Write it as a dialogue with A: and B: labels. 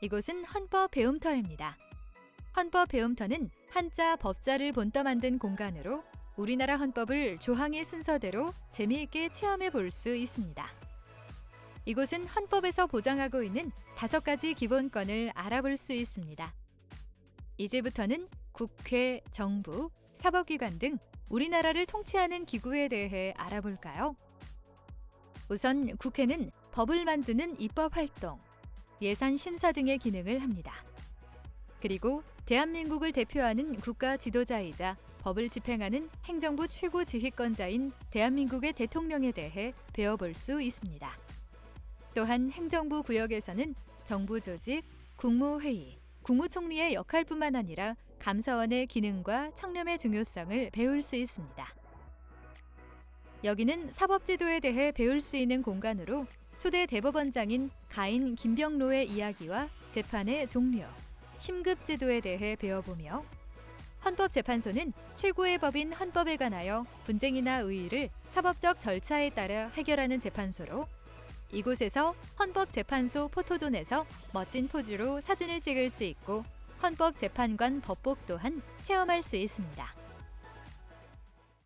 A: 이곳은 헌법 배움터입니다. 헌법 배움터는 한자 법자를 본떠 만든 공간으로 우리나라 헌법을 조항의 순서대로 재미있게 체험해 볼 수 있습니다. 이곳은 헌법에서 보장하고 있는 다섯 가지 기본권을 알아볼 수 있습니다. 이제부터는 국회, 정부, 사법기관 등 우리나라를 통치하는 기구에 대해 알아볼까요? 우선 국회는 법을 만드는 입법 활동, 예산 심사 등의 기능을 합니다. 그리고 대한민국을 대표하는 국가 지도자이자 법을 집행하는 행정부 최고 지휘권자인 대한민국의 대통령에 대해 배워볼 수 있습니다. 또한 행정부 구역에서는 정부 조직, 국무회의, 국무총리의 역할뿐만 아니라 감사원의 기능과 청렴의 중요성을 배울 수 있습니다. 여기는 사법제도에 대해 배울 수 있는 공간으로 초대 대법원장인 가인 김병로의 이야기와 재판의 종료, 심급 제도에 대해 배워보며 헌법재판소는 최고의 법인 헌법에 관하여 분쟁이나 의의를 사법적 절차에 따라 해결하는 재판소로 이곳에서 헌법재판소 포토존에서 멋진 포즈로 사진을 찍을 수 있고 헌법재판관 법복 또한 체험할 수 있습니다.